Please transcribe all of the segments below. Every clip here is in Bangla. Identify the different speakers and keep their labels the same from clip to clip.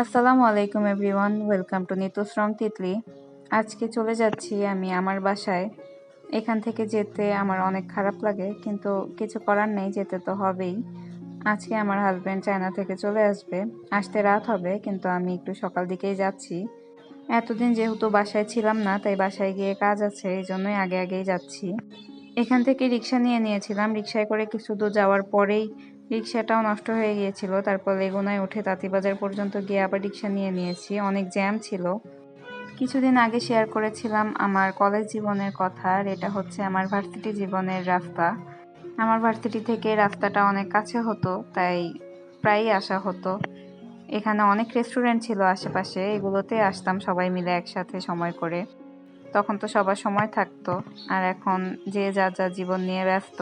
Speaker 1: আসসালামু আলাইকুম এভরিওয়ান, ওয়েলকাম টু নিতু নিতুশ্রম তিতলি। আজকে চলে যাচ্ছি আমি আমার বাসায়। এখান থেকে যেতে আমার অনেক খারাপ লাগে, কিন্তু কিছু করার নেই, যেতে তো হবেই। আজকে আমার হাজব্যান্ড চায়না থেকে চলে আসবে। আসতে রাত হবে, কিন্তু আমি একটু সকাল দিকেই যাচ্ছি। এতদিন যেহেতু বাসায় ছিলাম না, তাই বাসায় গিয়ে কাজ আছে, এই জন্যই আগে আগেই যাচ্ছি। এখান থেকে রিক্সা নিয়ে নিয়েছিলাম। রিক্সায় করে কিছু দূর যাওয়ার পরেই রিক্সাটাও নষ্ট হয়ে গিয়েছিল। তারপর লেগুনায় উঠে তাঁতিবাজার পর্যন্ত গিয়ে আবার রিক্সা নিয়ে নিয়েছি। অনেক জ্যাম ছিল। কিছুদিন আগে শেয়ার করেছিলাম আমার কলেজ জীবনের কথা, আর এটা হচ্ছে আমার ভার্সিটি জীবনের রাস্তা। আমার ভার্সিটি থেকে রাস্তাটা অনেক কাছে হতো, তাই প্রায়ই আসা হতো। এখানে অনেক রেস্টুরেন্ট ছিল আশেপাশে, এগুলোতে আসতাম সবাই মিলে একসাথে সময় করে। তখন তো সবার সময় থাকতো, আর এখন যে যা যা জীবন নিয়ে ব্যস্ত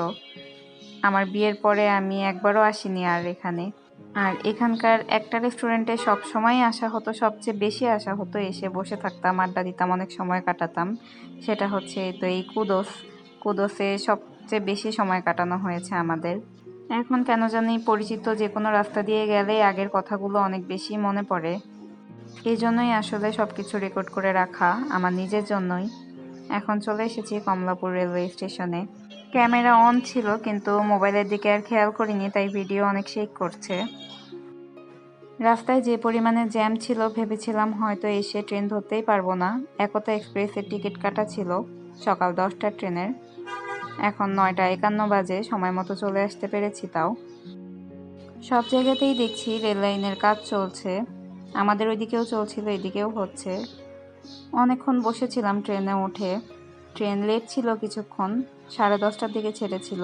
Speaker 1: আমার বিয়ের পরে আমি একবারও আসিনি আর এখানে। আর এখানকার একটা রেস্টুরেন্টে সব সময় আসা হতো, সবচেয়ে বেশি আসা হতো, এসে বসে থাকতাম, আড্ডা দিতাম, অনেক সময় কাটাতাম। সেটা হচ্ছে তো এই কুদোস। কুদোসে সবচেয়ে বেশি সময় কাটানো হয়েছে আমাদের। এখন কেন জানি পরিচিত যে কোনো রাস্তা দিয়ে গেলে আগের কথাগুলো অনেক বেশি মনে পড়ে। এই জন্যই আসলে সব কিছু রেকর্ড করে রাখা আমার নিজের জন্যই। এখন চলে এসেছি কমলাপুর রেলওয়ে স্টেশনে ক্যামেরা অন ছিল, কিন্তু মোবাইলের দিকে আর খেয়াল করিনি, তাই ভিডিও অনেক শেক করছে। রাস্তায় যে পরিমাণে জ্যাম ছিল, ভেবেছিলাম হয়তো এসে ট্রেন ধরতেই পারব না। একতা এক্সপ্রেসের টিকিট কাটা ছিল, সকাল দশটার ট্রেনের এখন নয়টা একান্ন বাজে, সময় মতো চলে আসতে পেরেছি তাও। সব জায়গাতেই দেখছি রেল লাইনের কাজ চলছে। আমাদের ওইদিকেও চলছিল, এদিকেও হচ্ছে। অনেকক্ষণ বসেছিলাম ট্রেনে উঠে। ট্রেন লেট ছিল কিছুক্ষণ। সাড়ে দশটার দিকে ছেড়েছিল।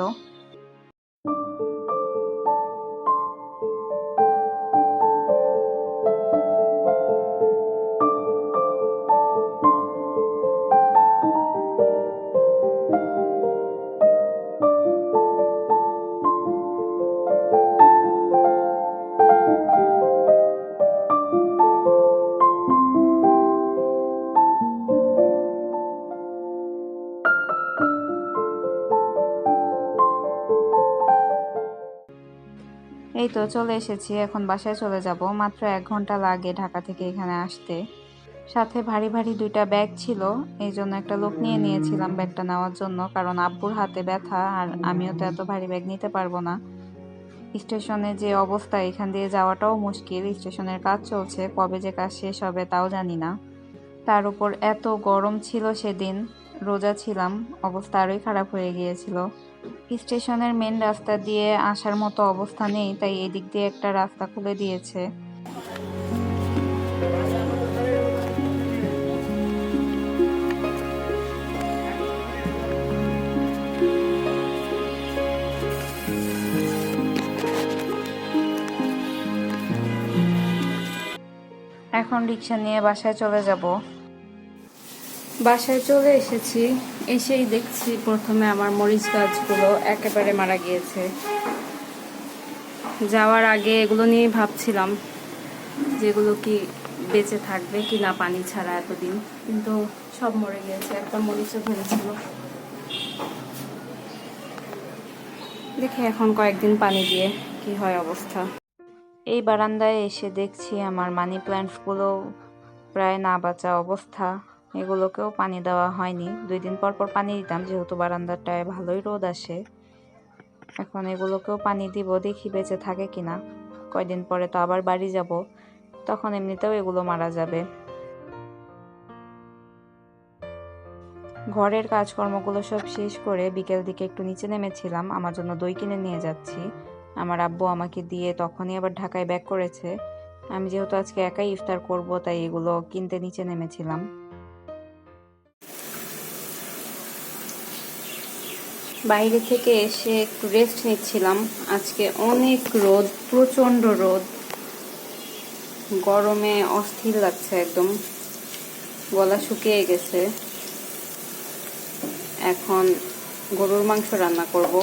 Speaker 1: এই তো চলে এসেছি, এখন বাসায় চলে যাব। মাত্র এক ঘণ্টা লাগে ঢাকা থেকে এখানে আসতে। সাথে ভারী ভারী দুইটা ব্যাগ ছিল, এই জন্য একটা লোক নিয়ে নিয়েছিলাম ব্যাগটা নেওয়ার জন্য, কারণ আব্বুর হাতে ব্যথা আর আমিও তো এত ভারী ব্যাগ নিতে পারব না। স্টেশনে যে অবস্থা, এখান দিয়ে যাওয়াটাও মুশকিল, স্টেশনের কাজ চলছে, কবে যে কাজ শেষ হবে তাও জানি না। তার উপর এত গরম ছিল সেদিন, রোজা ছিলাম, অবস্থা আরোই খারাপ হয়ে গিয়েছিল। স্টেশনের মেন রাস্তা দিয়ে আসার মতো অবস্থা নেই, তাই এদিক দিয়ে একটা রাস্তা খুলে দিয়েছে। এখন রিক্সা নিয়ে বাসায় চলে যাব। বাসায় চলে এসেছি। এসেই দেখছি প্রথমে আমার মরিচ গাছগুলো একেবারে মারা গিয়েছে। যাওয়ার আগে এগুলো নিয়েই ভাবছিলাম যেগুলো কি বেঁচে থাকবে কি না পানি ছাড়া এতদিন। কিন্তু সব মরে গিয়েছে, একটা মরিচও ধরেছিল দেখি এখন কয়েকদিন পানি দিয়ে কি হয় অবস্থা। এই বারান্দায় এসে দেখছি আমার মানি প্ল্যান্টসগুলো প্রায় না বাঁচা অবস্থা। এগুলোকেও পানি দেওয়া হয়নি। দুই দিন পর পর পানি দিতাম, যেহেতু বারান্দাটায় ভালোই রোদ আসে। এখন এগুলোকেও পানি দিব, দেখি বেঁচে থাকে কিনা। কয়দিন পরে তো আবার বাড়ি যাব, তখন এমনিতেও এগুলো মারা যাবে। ঘরের কাজকর্মগুলো সব শেষ করে বিকেল দিকে একটু নিচে নেমেছিলাম, আমার জন্য দই কিনে নিয়ে যাচ্ছি। আমার আব্বু আমাকে দিয়ে তখনই আবার ঢাকায় ব্যাক করেছে। আমি যেহেতু আজকে একাই ইফতার করব, তাই এগুলো কিনতে নিচে নেমেছিলাম। বাইরে থেকে এসে একটু রেস্ট নিচ্ছিলাম। আজকে অনেক রোদ, প্রচণ্ড রোদ। গরমে অস্থির লাগছে একদম। গলা শুকিয়ে গেছে। এখন গরুর মাংস রান্না করব।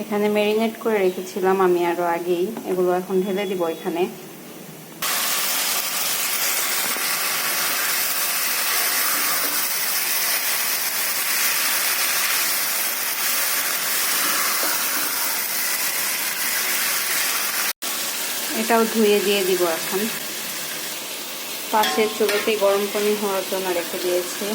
Speaker 1: এখানে ম্যারিনেট করে রেখেছিলাম আমি আরও আগেই। এগুলো এখন ঢেলে দিব এখানে। এটাও ধুয়ে দিয়ে দিব এখন। পাশের চুলোতে গরম পানি হওয়ার জন্য রেখে দিয়েছি।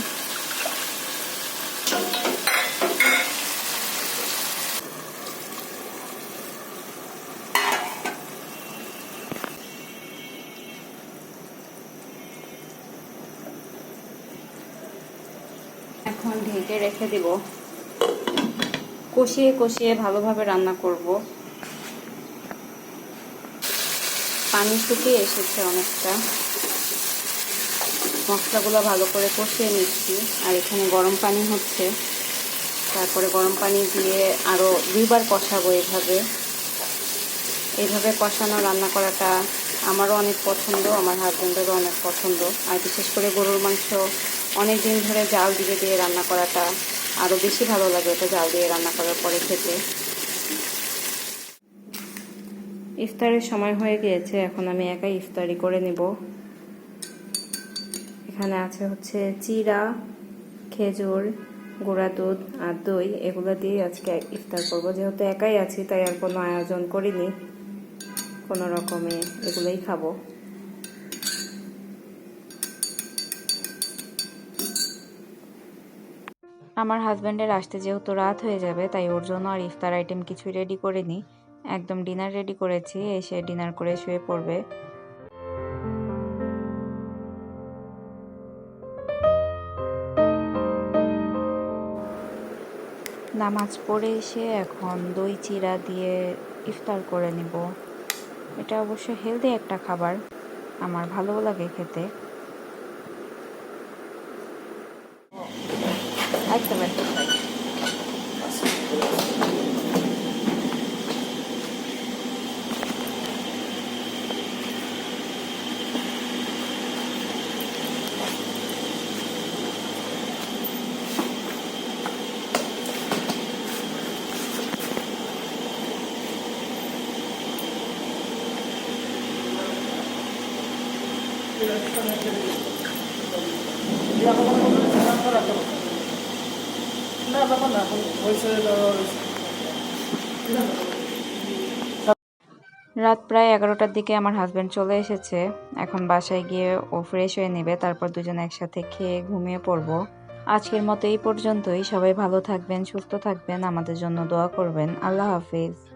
Speaker 1: এখন ঢেকে রেখে দিব। কষিয়ে কষিয়ে ভালোভাবে রান্না করব। পানি শুকিয়ে এসেছে অনেকটা। মশলাগুলো ভালো করে কষিয়ে নিচ্ছি। আর এখানে গরম পানি হচ্ছে। তারপরে গরম পানি দিয়ে আরও দুইবার কষাবো এভাবে। এইভাবে কষানো, রান্না করাটা আমারও অনেক পছন্দ, আমার হাজব্যান্ডেরও অনেক পছন্দ। আর বিশেষ করে গরুর মাংস অনেক দিন ধরে জাল দিয়ে দিয়ে রান্না করাটা আরও বেশি ভালো লাগে ওটা জাল দিয়ে রান্না করার পরে খেতে। ইফতারের সময় হয়ে গিয়েছে, এখন আমি একাই ইফতারি করে নিব। এখানে আছে হচ্ছে চিরা, খেজুর, গুঁড়া দুধ আর দই, এগুলো দিয়ে আজকে ইফতার করব। যেহেতু একাই আছি, তাই আর কোনো আয়োজন করিনি। কোনো রকমে এগুলোই খাব। আমার হাজব্যান্ডের আসতে যেহেতু রাত হয়ে যাবে, তাই ওর জন্য আর ইফতার আইটেম কিছুই রেডি করিনি। একদম ডিনার রেডি করেছি, এসে ডিনার করে শুয়ে পড়বে। নামাজ পড়ে এসে এখন দই চিরা দিয়ে ইফতার করে নিব। এটা অবশ্য হেলদি একটা খাবার, আমার ভালোও লাগে খেতে। আচ্ছা। রাত প্রায় এগারোটার দিকে আমার হাজব্যান্ড চলে এসেছে। এখন বাসায় গিয়ে ও ফ্রেশ হয়ে নেবে, তারপর দুজন একসাথে খেয়ে ঘুমিয়ে পড়ব। আজকের মতো এই পর্যন্তই। সবাই ভালো থাকবেন, সুস্থ থাকবেন। আমাদের জন্য দোয়া করবেন। আল্লাহ হাফিজ।